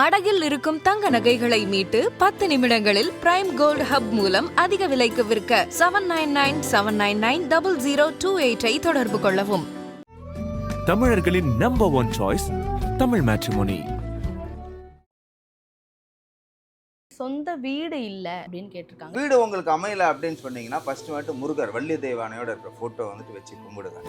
அடகில் இருக்கும் தங்க நகைகளை மீட்டு பத்து நிமிடங்களில் பிரைம் கோல்ட் ஹப் மூலம் அதிக விலைக்கு விற்க seven nine nine seven nine nine double zero two எயிட்டை தொடர்பு கொள்ளவும். தமிழர்களின் number one choice Tamil matrimony சொந்த வீடு இல்லை அப்படின்னு கேட்டிருக்காங்க. வீடு உங்களுக்கு அமையல அப்படின்னு சொன்னீங்கன்னா ஃபர்ஸ்ட் வந்துட்டு முருகர் வள்ளி தெய்வானையோட இருக்கிற போட்டோ வந்துட்டு வச்சு கும்பிடுங்க.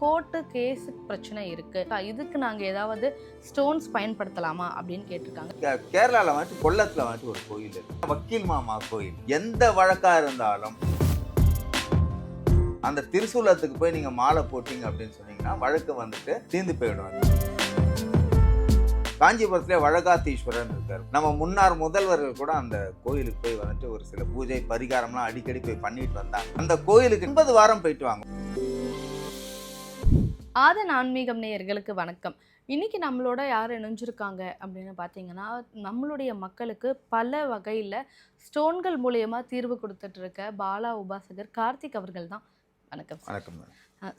கோர்ட்டு கேஸ் பிரச்சனை இருக்கு. இதுக்கு நாங்க ஏதாவது ஸ்டோன்ஸ் பயன்படுத்தலாமா அப்படின்னு கேட்டிருக்காங்க. கே- கேரளால வந்துட்டு கொல்லத்துல வந்துட்டு ஒரு கோயில் இருக்கு. வக்கீல் மாமா கோயில். எந்த வழக்கா இருந்தாலும் அந்த திருசூலத்துக்கு போய் நீங்க மாலை போட்டீங்க அப்படின்னு சொன்னீங்கன்னா வழக்கு வந்துட்டு தீர்ந்து போயிடும். அது. காஞ்சிபுரத்துல வழகாத்தீஸ்வரன் இருக்கார். நம்ம முன்னார் முதல்வர்கள் கூட அந்த கோயிலுக்கு போய் வந்துட்டு ஒரு சில பூஜை பரிகாரம்லாம் அடிக்கடி போய் பண்ணிட்டு வந்தாங்க. அந்த கோயிலுக்கு எண்பது வாரம் போயிட்டு வாங்க. ஆதன் ஆன்மீகம் நேயர்களுக்கு வணக்கம். இன்னைக்கு நம்மளோட யார் இணைஞ்சிருக்காங்க அப்படின்னு பார்த்தீங்கன்னா நம்மளுடைய மக்களுக்கு பல வகையில் ஸ்டோன்கள் மூலயமா தீர்வு கொடுத்துட்டு இருக்க பாலா உபாசகர் கார்த்திக் அவர்கள் தான். வணக்கம் சார். வணக்கம்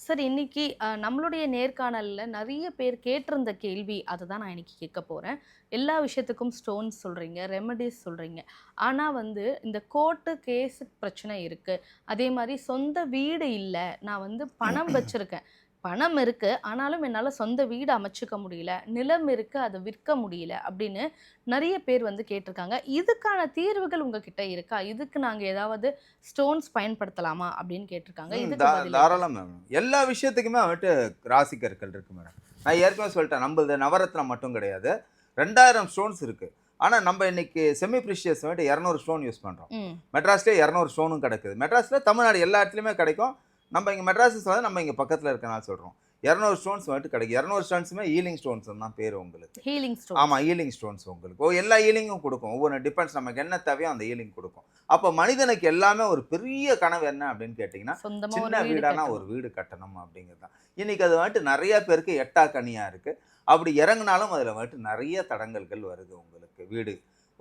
சார் இன்னைக்கு நம்மளுடைய நேர்காணலில் நிறைய பேர் கேட்டிருந்த கேள்வி அதை தான் நான் இன்னைக்கு கேட்க போகிறேன் எல்லா விஷயத்துக்கும் ஸ்டோன்ஸ் சொல்கிறீங்க ரெமடிஸ் சொல்கிறீங்க ஆனால் வந்து இந்த கோர்ட்டு கேஸு பிரச்சனை இருக்குது அதே மாதிரி சொந்த வீடு இல்லை. நான் வந்து பணம் வச்சுருக்கேன். பணம் இருக்குது ஆனாலும் என்னால் சொந்த வீடு அமைச்சுக்க முடியல. நிலம் இருக்குது அதை விற்க முடியல அப்படின்னு நிறைய பேர் வந்து கேட்டிருக்காங்க. இதுக்கான தீர்வுகள் உங்ககிட்ட இருக்கா? இதுக்கு நாங்கள் ஏதாவது ஸ்டோன்ஸ் பயன்படுத்தலாமா அப்படின்னு கேட்டிருக்காங்க. ம், இதுக்கு தா- பதில் தாராளம் மேம். எல்லா விஷயத்துக்குமே வந்துட்டு ராசி கற்கள் இருக்கு மேடம். நான் ஏற்கனவே சொல்லிட்டேன் நம்மளது நவரத்னம் மட்டும் கிடையாது. ரெண்டாயிரம் ஸ்டோன்ஸ் இருக்கு. ஆனா நம்ம இன்னைக்கு செமி ப்ரிஷியஸ் வந்துட்டு இரநூறு ஸ்டோன் யூஸ் பண்றோம். ம். மெட்ராஸ்லேயே இரநூறு ஸ்டோனும் கிடைக்குது. மெட்ராஸ்ல தமிழ்நாடு எல்லா இடத்துலையுமே கிடைக்கும். நம்ம இங்கே மெட்ராஸ் வந்து நம்ம இங்கே பக்கத்தில் இருக்கனால சொல்கிறோம் இரநூறு ஸ்டோன்ஸ் வந்துட்டு கிடைக்கும். இரநூறு ஸ்டோன்ஸுமே ஈலிங் ஸ்டோன்ஸ் தான் பேர் உங்களுக்கு. ஹீலிங் ஸ்டோன் ஆமாம் ஈலிங் ஸ்டோன்ஸ் உங்களுக்கு. ஓ எல்லா ஈலிங்கும் கொடுக்கும். ஒவ்வொரு டிபெண்ட்ஸ் நமக்கு என்ன தேவையோ அந்த ஈலிங் கொடுக்கும். அப்போ மனிதனுக்கு எல்லாமே ஒரு பெரிய கனவு என்ன அப்படின்னு கேட்டிங்கன்னா சின்ன வீடானா. ஒரு வீடு கட்டணும் அப்படிங்கிறது தான். இன்னைக்கு அது வந்துட்டு நிறைய பேருக்கு எட்டா கனியா இருக்கு. அப்படி இறங்குனாலும் அதில் வந்துட்டு நிறைய தடங்கல்கள் வருது உங்களுக்கு. வீடு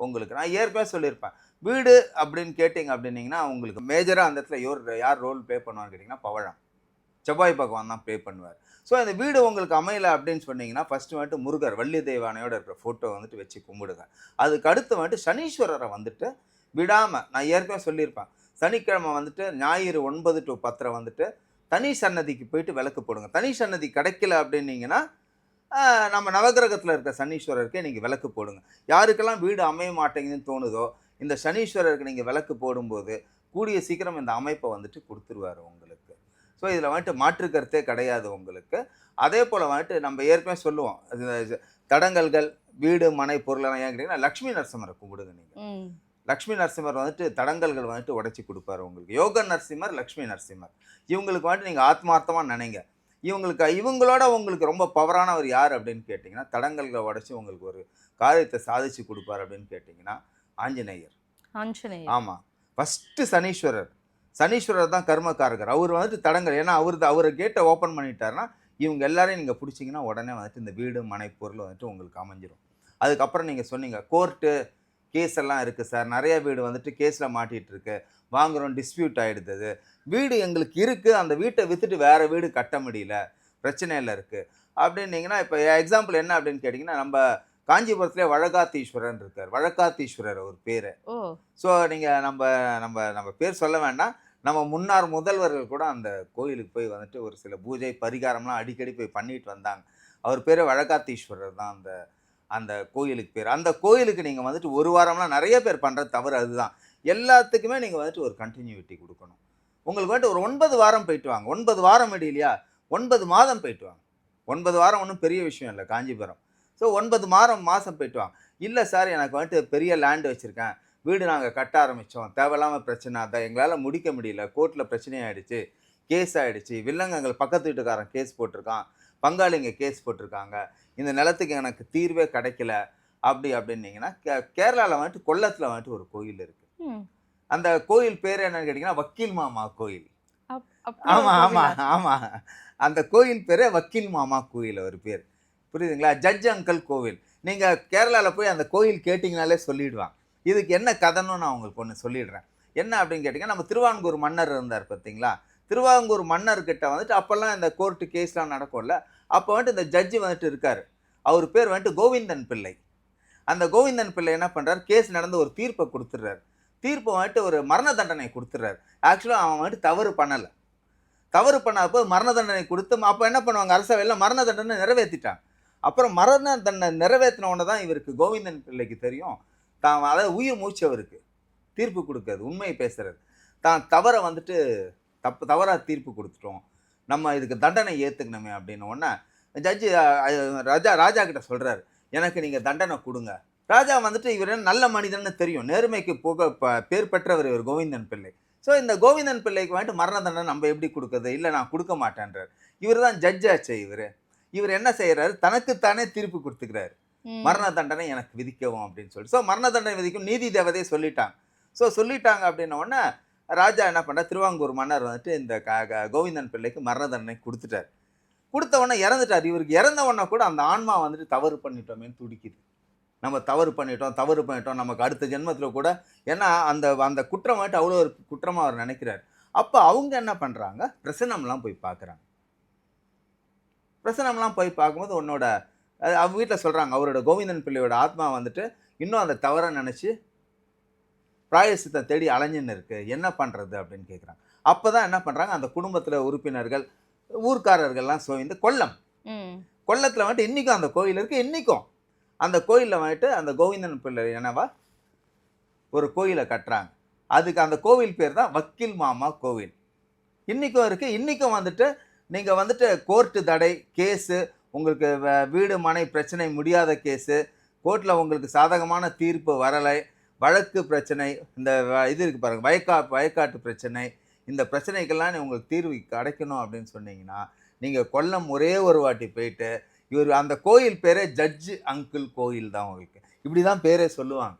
உங்களுக்கு. நான் ஏற்கனவே சொல்லியிருப்பேன். வீடு அப்படின்னு கேட்டிங்க அப்படின்னிங்கன்னா உங்களுக்கு மேஜராக அந்த இடத்துல யோர் யார் ரோல் ப்ளே பண்ணுவான்னு கேட்டிங்கன்னா பவழம். செவ்வாய் பகவான் தான் ப்ளே பண்ணுவார். ஸோ அந்த வீடு உங்களுக்கு அமையலை அப்படின்னு சொன்னீங்கன்னா ஃபஸ்ட்டு வந்துட்டு முருகர் வள்ளி தெய்வானையோட இருக்கிற ஃபோட்டோ வந்துட்டு வச்சு கும்பிடுங்க. அதுக்கு அடுத்து வந்துட்டு சனீஸ்வரரை வந்துட்டு விடாமல் நான் ஏற்கனவே சொல்லியிருப்பேன். சனிக்கிழமை வந்துட்டு ஞாயிறு ஒன்பது டு பத்தரை வந்துட்டு தனி சன்னதிக்கு போயிட்டு விளக்கு போடுங்க. தனி சன்னதி கிடைக்கல அப்படின்னீங்கன்னா நம்ம நவகிரகத்தில் இருக்க சனீஸ்வரருக்கே நீங்கள் விளக்கு போடுங்க. யாருக்கெல்லாம் வீடு அமைய மாட்டேங்குதுன்னு தோணுதோ இந்த சனீஸ்வரருக்கு நீங்கள் விளக்கு போடும்போது கூடிய சீக்கிரம் இந்த அமைப்பை வந்துட்டு கொடுத்துருவாரு உங்களுக்கு. ஸோ இதில் வந்துட்டு மாற்று கருத்தே கிடையாது உங்களுக்கு. அதே போல் வந்துட்டு நம்ம ஏற்கனவே சொல்லுவோம் தடங்கல்கள் வீடு மனை பொருளெல்லாம் ஏன் கேட்டிங்கன்னா லக்ஷ்மி நரசிம்மரை கும்பிடுங்க நீங்கள் லக்ஷ்மி நரசிம்மர் வந்துட்டு தடங்கல்கள் வந்துட்டு உடைச்சி கொடுப்பாரு உங்களுக்கு. யோக நரசிம்மர் லக்ஷ்மி நரசிம்மர். இவங்களுக்கு வந்துட்டு நீங்கள் ஆத்மார்த்தமாக நினைங்க. இவங்களுக்கு இவங்களோட உங்களுக்கு ரொம்ப பவரானவர் யார் அப்படின்னு கேட்டிங்கன்னா தடங்கல்களை உடைச்சி உங்களுக்கு ஒரு காரியத்தை சாதிச்சு கொடுப்பார் அப்படின்னு கேட்டிங்கன்னா ஆஞ்சநேயர். ஆஞ்சநேயர். ஆமாம் ஃபஸ்ட்டு சனீஸ்வரர். சனீஸ்வரர் தான் கர்மக்காரகர். அவர் வந்துட்டு தடங்கல். ஏன்னா அவர் அவரை கேட்டை ஓப்பன் பண்ணிட்டாருன்னா இவங்க எல்லாரையும் நீங்கள் பிடிச்சிங்கன்னா உடனே வந்துட்டு இந்த வீடு மனை பொருள் வந்துட்டு உங்களுக்கு அமைஞ்சிரும். அதுக்கப்புறம் நீங்கள் சொன்னீங்க கோர்ட்டு கேஸ் எல்லாம் இருக்குது சார். நிறைய வீடு வந்துட்டு கேஸில் மாட்டிகிட்டு இருக்கு. வாங்குறோம் டிஸ்பியூட் ஆகிடுது. வீடு எங்களுக்கு இருக்குது அந்த வீட்டை விற்றுட்டு வேறு வீடு கட்ட முடியல. பிரச்சனையில் இருக்குது அப்படின்னீங்கன்னா இப்போ எக்ஸாம்பிள் என்ன அப்படின்னு கேட்டிங்கன்னா நம்ம காஞ்சிபுரத்துலேயே வழகாத்தீஸ்வரன் இருக்கார். வழக்காத்தீஸ்வரர் அவர் பேர். ஓ. ஸோ நீங்கள் நம்ம நம்ம நம்ம பேர் சொல்ல வேண்டாம். நம்ம முன்னாள் முதல்வர்கள் கூட அந்த கோயிலுக்கு போய் வந்துட்டு ஒரு சில பூஜை பரிகாரம்லாம் அடிக்கடி போய் பண்ணிட்டு வந்தாங்க. அவர் பேர் வழக்காத்தீஸ்வரர் தான் அந்த அந்த கோயிலுக்கு பேர். அந்த கோயிலுக்கு நீங்கள் வந்துட்டு ஒரு வாரம்லாம் நிறைய பேர் பண்ணுற தவறு. அதுதான். எல்லாத்துக்குமே நீங்கள் வந்துட்டு ஒரு கண்டினியூட்டி கொடுக்கணும். உங்களுக்கு வந்துட்டு ஒரு ஒன்பது வாரம் போயிட்டு வாங்க. ஒன்பது வாரம் இல்லையா? ஒன்பது மாதம் போயிட்டு வாங்க. ஒன்பது வாரம் ஒன்றும் பெரிய விஷயம் இல்லை காஞ்சிபுரம். ஸோ ஒன்பது மாதம் மாதம் போயிட்டு வாங்க. இல்லை சார் எனக்கு வந்துட்டு பெரிய லேண்டு வச்சுருக்கேன். வீடு நாங்கள் கட்ட ஆரம்பித்தோம் தேவையில்லாமல் பிரச்சனை. அதை எங்களால் முடிக்க முடியல. கோர்ட்டில் பிரச்சனை ஆயிடுச்சு. கேஸ் ஆகிடுச்சு வில்லங்கங்கள் பக்கத்து வீட்டுக்காரன் கேஸ் போட்டிருக்கான். பங்காளிங்க கேஸ் போட்டிருக்காங்க. இந்த நிலத்துக்கு எனக்கு தீர்வே கிடைக்கல. அப்படி அப்படின்னீங்கன்னா கே கேரளாவில் வந்துட்டு கொல்லத்தில் வந்துட்டு ஒரு கோயில் இருக்குது அந்த கோயில் பேர் என்னன்னு கேட்டிங்கன்னா வக்கீல் மாமா கோயில். ஆமாம் ஆமாம்? ஆமாம் அந்த கோயில் பேரே வக்கீல் மாமா கோயில் ஒரு பேர். புரியுதுங்களா? ஜட்ஜ் அங்கிள் கோவில். நீங்கள் கேரளாவில் போய் அந்த கோயில் கேட்டிங்கனாலே சொல்லிடுவாங்க. இதுக்கு என்ன கதைன்னு நான் உங்களுக்கு ஒன்று சொல்லிடுறேன். என்ன அப்படின்னு கேட்டிங்கன்னா நம்ம திருவான்கூர் மன்னர் இருந்தார் பார்த்தீங்களா? திருவாங்கூர் மன்னர்கிட்ட வந்துட்டு அப்போல்லாம் இந்த கோர்ட்டு கேஸ்லாம் நடக்கும்ல. அப்போ வந்துட்டு இந்த ஜட்ஜி வந்துட்டு இருக்கார். அவர் பேர் வந்துட்டு கோவிந்தன் பிள்ளை. அந்த கோவிந்தன் பிள்ளை என்ன பண்ணுறாரு கேஸ் நடந்து ஒரு தீர்ப்பை கொடுத்துட்றாரு. தீர்ப்பு வந்துட்டு ஒரு மரண தண்டனை கொடுத்துட்றாரு ஆக்சுவலாக அவன் வந்துட்டு தவறு பண்ணலை. தவறு பண்ணப்போ மரண தண்டனை கொடுத்து அப்போ என்ன பண்ணுவாங்க அரசவையில் மரண தண்டனை நிறைவேற்றிட்டாங்க அப்புறம் மரண தண்டனை நிறைவேற்றின உடனே தான் இவருக்கு கோவிந்தன் பிள்ளைக்கு தெரியும். தான் அதாவது உயிர் மூச்சு அவருக்கு. தீர்ப்பு கொடுக்கறது உண்மையை பேசுறது. தான் தவறை வந்துட்டு தப்பு தவறாக தீர்ப்பு கொடுத்துட்டோம். நம்ம இதுக்கு தண்டனை ஏற்றுக்கணுமே அப்படின்னு ஒன்று ஜட்ஜி ராஜா ராஜா கிட்ட சொல்கிறாரு எனக்கு நீங்கள் தண்டனை கொடுங்க. ராஜா வந்துட்டு இவர் நல்ல மனிதன்னு தெரியும். நேர்மைக்கு புக பேர் பெற்றவர் இவர் கோவிந்தன் பிள்ளை. ஸோ இந்த கோவிந்தன் பிள்ளைக்கு வந்துட்டு மரண தண்டனை நம்ம எப்படி கொடுக்குறது? இல்லை நான் கொடுக்க மாட்டேன்றார். இவர் தான் ஜட்ஜ் ஆச்சு இவர். இவர் என்ன செய்கிறாரு தனக்குத்தானே தீர்ப்பு கொடுத்துக்கிறாரு. மரண தண்டனை எனக்கு விதிக்கவும் அப்படின்னு சொல்லி. ஸோ மரண தண்டனை விதிக்கும் நீதி தேவதையை சொல்லிட்டாங்க. ஸோ சொல்லிட்டாங்க அப்படின்ன உடனே ராஜா என்ன பண்ணா திருவாங்கூர் மன்னர் வந்துட்டு இந்த கோவிந்தன் பிள்ளைக்கு மரண தண்டனை கொடுத்துட்டார். கொடுத்த உடனே இறந்துட்டார். இவருக்கு இறந்த உடனே கூட அந்த ஆன்மா வந்துட்டு தவறு பண்ணிட்டோமேன்னு துடிக்குது. நம்ம தவறு பண்ணிட்டோம் தவறு பண்ணிட்டோம் நமக்கு அடுத்த ஜென்மத்தில் கூட ஏன்னா அந்த அந்த குற்றம் வந்துட்டு அவ்வளோ ஒரு குற்றமாக அவர் நினைக்கிறார். அப்போ அவங்க என்ன பண்ணுறாங்க பிரசனம்லாம் போய் பார்க்குறாங்க பிரசனம்லாம் போய் பார்க்கும்போது உன்னோட அவங்க வீட்டில் சொல்கிறாங்க அவரோட கோவிந்தன் பிள்ளையோட ஆத்மா வந்துட்டு இன்னும் அந்த தவறை நினச்சி பிராயசித்தை தேடி அலைஞ்சுன்னு இருக்கு. என்ன பண்ணுறது அப்படின்னு கேட்குறாங்க அப்போ தான் என்ன பண்ணுறாங்க அந்த குடும்பத்தில் உறுப்பினர்கள் ஊர்க்காரர்கள்லாம் சோய்ந்து கொல்லம். கொல்லத்தில் வந்துட்டு இன்றைக்கும் அந்த கோயில் இருக்குது இன்றைக்கும் அந்த கோயிலில் வந்துட்டு அந்த கோவிந்தன் பிள்ளை என்னவா? ஒரு கோயிலை கட்டுறாங்க. அதுக்கு அந்த கோவில் பேர் தான் வக்கீல் மாமா கோவில். இன்றைக்கும் இருக்குது இன்றைக்கும் வந்துட்டு நீங்கள் வந்துட்டு கோர்ட்டு தடை கேஸு உங்களுக்கு வீடு மனை பிரச்சனை முடியாத கேஸு கோர்ட்டில் உங்களுக்கு சாதகமான தீர்ப்பு வரலை வழக்கு பிரச்சனை இந்த இது இருக்குது பாருங்கள் வயக்கா வயக்காட்டு பிரச்சனை இந்த பிரச்சனைக்கெல்லாம் நீ உங்களுக்கு தீர்வு கிடைக்கணும் அப்படின்னு சொன்னீங்கன்னா நீங்கள் கொல்லம் ஒரே ஒரு வாட்டி போயிட்டு இவர் அந்த கோயில் பேரே ஜட்ஜு அங்கிள் கோயில் தான் உங்களுக்கு. இப்படி தான் பேரே சொல்லுவாங்க.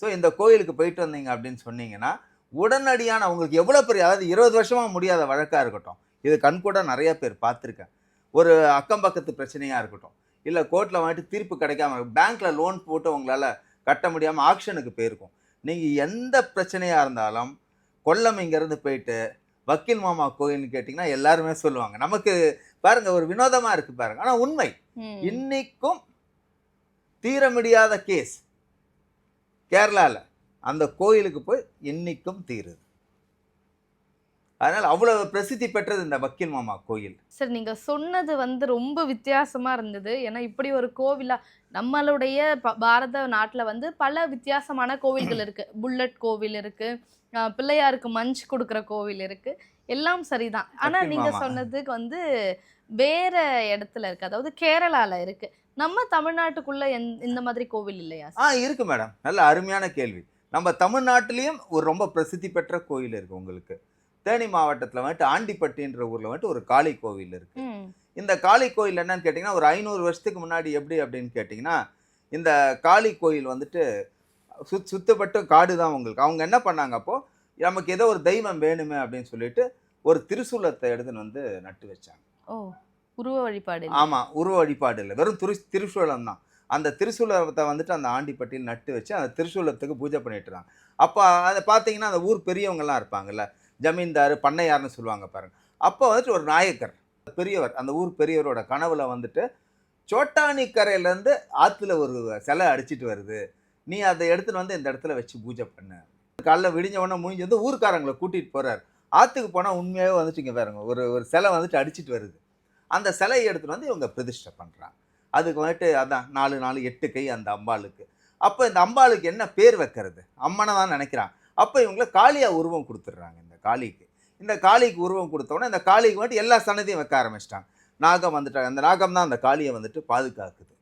ஸோ இந்த கோயிலுக்கு போயிட்டு வந்தீங்க அப்படின்னு சொன்னீங்கன்னா உடனடியான உங்களுக்கு எவ்வளோ பெரிய அதாவது இருபது வருஷமாக முடியாத வழக்காக இருக்கட்டும். இது கண்கூட நிறைய பேர் பார்த்துருக்கேன். ஒரு அக்கம் பக்கத்து பிரச்சனையாக இருக்கட்டும். இல்லை கோர்ட்டில் வந்துட்டு தீர்ப்பு கிடைக்காம பேங்க்கில் லோன் போட்டு உங்களால் கட்ட முடியாமல் ஆக்ஷனுக்கு போயிருக்கும். நீங்கள் எந்த பிரச்சனையாக இருந்தாலும் கொல்லம் இங்கேருந்து போயிட்டு வக்கீல் மாமா கோயில்னு கேட்டிங்கன்னா எல்லாருமே சொல்லுவாங்க. நமக்கு பாருங்க ஒரு வினோதமாக இருக்குது பாருங்க. ஆனால் உண்மை. இன்னைக்கும் தீர முடியாத கேஸ் கேரளாவில் அந்த கோயிலுக்கு போய் இன்னைக்கும் தீருது. அதனால் அவ்வளவு பிரசித்தி பெற்றது இந்த வக்கீல் மாமா கோயில். சார் நீங்க சொன்னது வந்து ரொம்ப வித்தியாசமா இருந்தது. ஏன்னா இப்படி ஒரு கோவிலா நம்மளுடைய ப- பாரத நாட்டுல வந்து பல வித்தியாசமான கோவில்கள் இருக்கு. புல்லட் கோவில் இருக்கு. அஹ் பிள்ளையாருக்கு மஞ்ச் கொடுக்குற கோவில் இருக்கு. எல்லாம் சரிதான். ஆனா வக்கீல் நீங்க மாமா. சொன்னதுக்கு வந்து வேற இடத்துல இருக்கு. அதாவது கேரளால இருக்கு. நம்ம தமிழ்நாட்டுக்குள்ள எந்த- இந்த மாதிரி கோவில் இல்லையா ஆ இருக்கு மேடம் நல்ல அருமையான கேள்வி. நம்ம தமிழ்நாட்டிலையும் ஒரு ரொம்ப பிரசித்தி பெற்ற கோயில் இருக்கு உங்களுக்கு. தேனி மாவட்டத்தில் வந்துட்டு ஆண்டிப்பட்டின்ற ஊரில் வந்துட்டு ஒரு காளி கோவில் இருக்கு. ம். இந்த காளி கோயில் என்னன்னு கேட்டிங்கன்னா ஒரு ஐநூறு வருஷத்துக்கு முன்னாடி எப்படி அப்படின்னு கேட்டிங்கன்னா இந்த காளி கோயில் வந்துட்டு சுத் சுத்தப்பட்ட காடு தான் உங்களுக்கு. அவங்க என்ன பண்ணாங்க அப்போ நமக்கு ஏதோ ஒரு தெய்வம் வேணுமே அப்படின்னு சொல்லிட்டு ஒரு திருசூலத்தை எடுத்துன்னு வந்து நட்டு வச்சாங்க. ஓ உருவ வழிபாடு. ஆமாம் உருவ வழிபாடு இல்லை. வெறும் திரு திருசூலம் தான். அந்த திருசூலத்தை வந்துட்டு அந்த ஆண்டிப்பட்டியில் நட்டு வச்சு அந்த திருசூலத்துக்கு பூஜை பண்ணிட்டு இருக்காங்க அப்போ அதை பார்த்தீங்கன்னா அந்த ஊர் பெரியவங்கலாம் இருப்பாங்கல்ல ஜமீன்தார் பண்ணையார்னு சொல்லுவாங்க பாருங்க. அப்போ வந்துட்டு ஒரு நாயக்கர் பெரியவர் அந்த ஊர் பெரியவரோட கனவுல வந்துட்டு சோட்டானி கரையிலேருந்து ஆற்றுல ஒரு சிலை அடிச்சிட்டு வருது. நீ அதை எடுத்துகிட்டு வந்து இந்த இடத்துல வச்சு பூஜை பண்ணு. காலைல விடிஞ்ச உடனே முடிஞ்சு வந்து ஊர்க்காரங்களை கூட்டிகிட்டு போகிறார் ஆற்றுக்கு போனால் உண்மையாகவே வந்துட்டு இங்கே பாருங்க ஒரு ஒரு சிலை வந்துட்டு அடிச்சிட்டு வருது. அந்த சிலையை எடுத்துகிட்டு வந்து இவங்க பிரதிஷ்டை பண்ணுறாங்க அதுக்கு வந்துட்டு அதான் நாலு நாலு எட்டு கை அந்த அம்பாளுக்கு. அப்போ இந்த அம்பாளுக்கு என்ன பேர் வைக்கிறது? அம்மனை தான் நினைக்கிறான் அப்போ இவங்கள காளியா உருவம் கொடுத்துட்றாங்க காளிக்கு. இந்த காளிக்கு உருவம் கொடுத்தோன்னே இந்த காளிக்கு வந்துட்டு எல்லா சன்னதியும் வைக்க ஆரம்பிச்சிட்டாங்க. நாகம் வந்துட்டாங்க அந்த நாகம் தான் அந்த காளியை வந்துட்டு பாதுகாக்குது.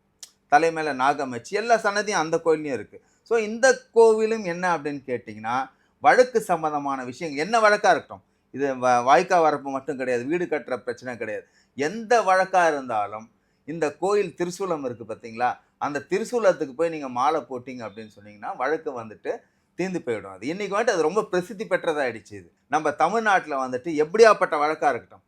தலை மேலே நாகம் வச்சு எல்லா சன்னதியும் அந்த கோயிலையும் இருக்குது ஸோ இந்த கோவிலும் என்ன அப்படின்னு கேட்டிங்கன்னா வழக்கு சம்மந்தமான விஷயங்கள். என்ன வழக்காக இருக்கட்டும்? இது வ- வாய்க்கா வரப்பு மட்டும் கிடையாது வீடு கட்டுற பிரச்சனை கிடையாது. எந்த வழக்காக இருந்தாலும் இந்த கோயில் திருசூலம் இருக்குது பார்த்தீங்களா அந்த திருசூலத்துக்கு போய் நீங்கள் மாலை போட்டிங்க அப்படின்னு சொன்னீங்கன்னா வழக்கு வந்துட்டு தீர்ந்து போயிடும். அது இன்றைக்கி வந்துட்டு அது ரொம்ப பிரசித்தி பெற்றதாகிடுச்சு இது. நம்ம தமிழ்நாட்டில் வந்துட்டு எப்படியாப்பட்ட வழக்காக இருக்கட்டும்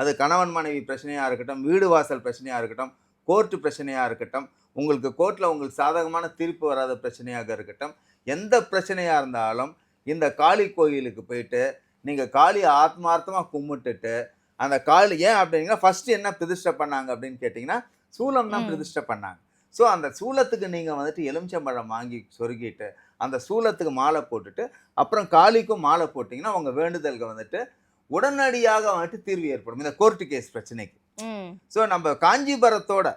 அது கணவன் மனைவி பிரச்சனையாக இருக்கட்டும் வீடு வாசல் பிரச்சனையாக இருக்கட்டும் கோர்ட்டு பிரச்சனையாக இருக்கட்டும் உங்களுக்கு கோர்ட்டில் உங்களுக்கு சாதகமான தீர்ப்பு வராத பிரச்சனையாக இருக்கட்டும் எந்த பிரச்சனையாக இருந்தாலும் இந்த காளி கோயிலுக்கு போயிட்டு நீங்கள் காளியை ஆத்மார்த்தமாக கும்பிட்டுட்டு அந்த காளி ஏன் அப்படின்னா ஃபஸ்ட்டு என்ன பிரதிஷ்டை பண்ணாங்க அப்படின்னு கேட்டிங்கன்னா சூலம் தான். பிரதிஷ்டை பண்ணாங்க. ஸோ அந்த சூலத்துக்கு நீங்கள் வந்துட்டு எலுமிச்சம்பழம் வாங்கி சொருகிட்டு அந்த சூலத்துக்கு மாலை போட்டுட்டு அப்புறம் காளிக்கும் மாலை போட்டிங்கன்னா உங்கள் வேண்டுதல்கள் வந்துட்டு உடனடியாக வந்துட்டு தீர்வு ஏற்படும். இந்த கோர்ட்டு கேஸ் பிரச்சனைக்கு. ஸோ நம்ம காஞ்சிபுரத்தோட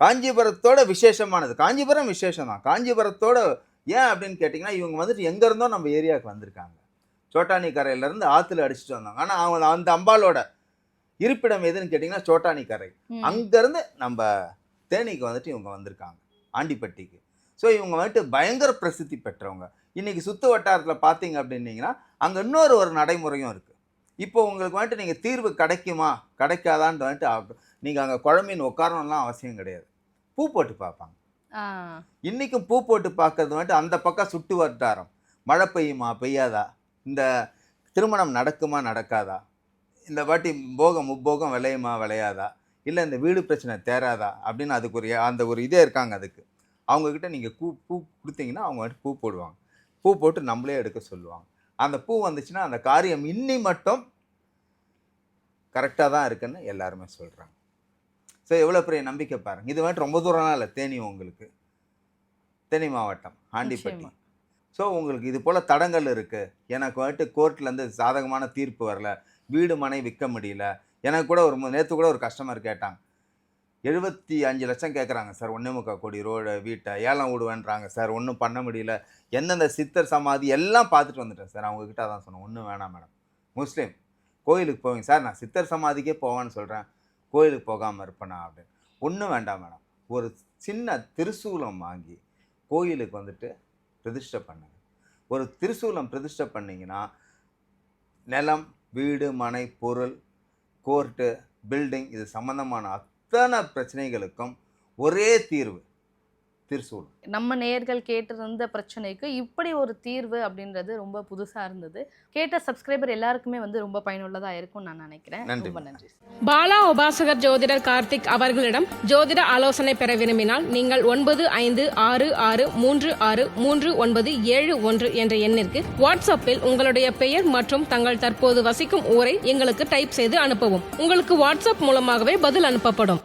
காஞ்சிபுரத்தோட விசேஷமானது. காஞ்சிபுரம் விசேஷம் தான் காஞ்சிபுரத்தோட ஏன் அப்படின்னு கேட்டிங்கன்னா இவங்க வந்துட்டு எங்க இருந்தோ நம்ம ஏரியாவுக்கு வந்திருக்காங்க. சோட்டானி கரையிலேருந்து ஆற்றுல அடிச்சுட்டு வந்தாங்க. ஆனால் அவங்க அந்த அம்பாலோட இருப்பிடம் எதுன்னு கேட்டிங்கன்னா சோட்டானி கரை. அங்கேருந்து நம்ம தேனிக்கு வந்துட்டு இவங்க வந்திருக்காங்க. ஆண்டிப்பட்டிக்கு. ஸோ இவங்க வந்துட்டு பயங்கர பிரசித்தி பெற்றவங்க. இன்னைக்கு சுத்து வட்டாரத்தில் பார்த்தீங்க அப்படின்னீங்கன்னா அங்கே இன்னொரு ஒரு நடைமுறையும் இருக்குது இப்போ உங்களுக்கு வந்துட்டு நீங்கள் தீர்வு கிடைக்குமா? கிடைக்காதான்னு வந்துட்டு நீங்கள் அங்கே குழம்பின் உட்காரணும்லாம் அவசியம் கிடையாது. பூ போட்டு பார்ப்பாங்க. இன்றைக்கும் பூ போட்டு பார்க்கறது வந்துட்டு அந்த பக்கம் சுட்டு வட்டாரம். மழை பெய்யுமா? பெய்யாதா? இந்த திருமணம் நடக்குமா? நடக்காதா? இந்த வாட்டி போகம் முப்போகம் விளையுமா? விளையாதா? இல்லை இந்த வீடு பிரச்சனை தேராதா? அப்படின்னு அதுக்கு ஒரு அந்த ஒரு இதே இருக்காங்க அதுக்கு. அவங்கக்கிட்ட நீங்கள் பூ பூ கொடுத்தீங்கன்னா அவங்க வந்துட்டு பூ போடுவாங்க. பூ போட்டு நம்மளே எடுக்க சொல்லுவாங்க. அந்த பூ வந்துச்சுன்னா அந்த காரியம் இன்னி மட்டும் கரெக்டாக தான் இருக்குன்னு எல்லாருமே சொல்கிறாங்க ஸோ எவ்வளோ பெரிய நம்பிக்கை பாருங்க. இது வந்துட்டு ரொம்ப தூரம்லாம் இல்லை. தேனி உங்களுக்கு. தேனி மாவட்டம் ஆண்டிப்பட்டி. ஸோ உங்களுக்கு இது போல் தடங்கள் இருக்குது எனக்கு வந்துட்டு கோர்ட்லேருந்து சாதகமான தீர்ப்பு வரல. வீடு மனை விற்க முடியல. எனக்கு கூட ஒரு நேற்று கூட ஒரு கஸ்டமர் கேட்டாங்க. எழுபத்தி அஞ்சு லட்சம் கேட்குறாங்க சார் ஒன்றே முக்கால் கோடி ரோடு வீட்டை ஏலம் விடுவேன்றாங்க சார் ஒன்றும் பண்ண முடியல. எந்தெந்த சித்தர் சமாதி எல்லாம் பார்த்துட்டு வந்துட்டேன் சார். அவங்கக்கிட்ட தான் சொன்னேன் ஒன்றும் வேணாம் மேடம். முஸ்லீம் கோயிலுக்கு போவீங்க சார். நான் சித்தர் சமாதிக்கே போவேன்னு சொல்கிறேன் கோயிலுக்கு போகாமல் இருப்பேனா? அப்படின்னு. ஒன்றும் வேண்டாம் மேடம். ஒரு சின்ன திருசூலம் வாங்கி கோயிலுக்கு வந்துட்டு பிரதிஷ்டை பண்ணுங்க. ஒரு திருசூலம் பிரதிஷ்டை பண்ணிங்கன்னா நிலம் வீடு மனை பொருள் கோர்ட்டு பில்டிங் இது சம்மந்தமான அத்தனை பிரச்சனைகளுக்கும் ஒரே தீர்வு. திருசூலம் நம்ம நேயர்கள் கேட்டிருந்த பிரச்சனைக்கு இப்படி ஒரு தீர்வு அப்படின்றது ரொம்ப புதுசா இருந்தது. கேட்ட சப்ஸ்கிரைபர் எல்லாருக்குமே வந்து ரொம்ப பயனுள்ளதா இருக்கும்னு நான் நினைக்கிறேன். நன்றி. ரொம்ப நன்றி. பாலா உபாசகர் ஜோதிடர் கார்த்திக் அவர்களிடம் ஜோதிட ஆலோசனை பெற விரும்பினால் நீங்கள் ஒன்பது ஐந்து ஆறு ஆறு மூன்று ஆறு மூன்று ஒன்பது ஏழு ஒன்று என்ற எண்ணிற்கு வாட்ஸ்அப்பில் உங்களுடைய பெயர் மற்றும் தங்கள் தற்போது வசிக்கும் ஊரை எங்களுக்கு டைப் செய்து அனுப்பவும். உங்களுக்கு வாட்ஸ்அப் மூலமாகவே பதில் அனுப்பப்படும்.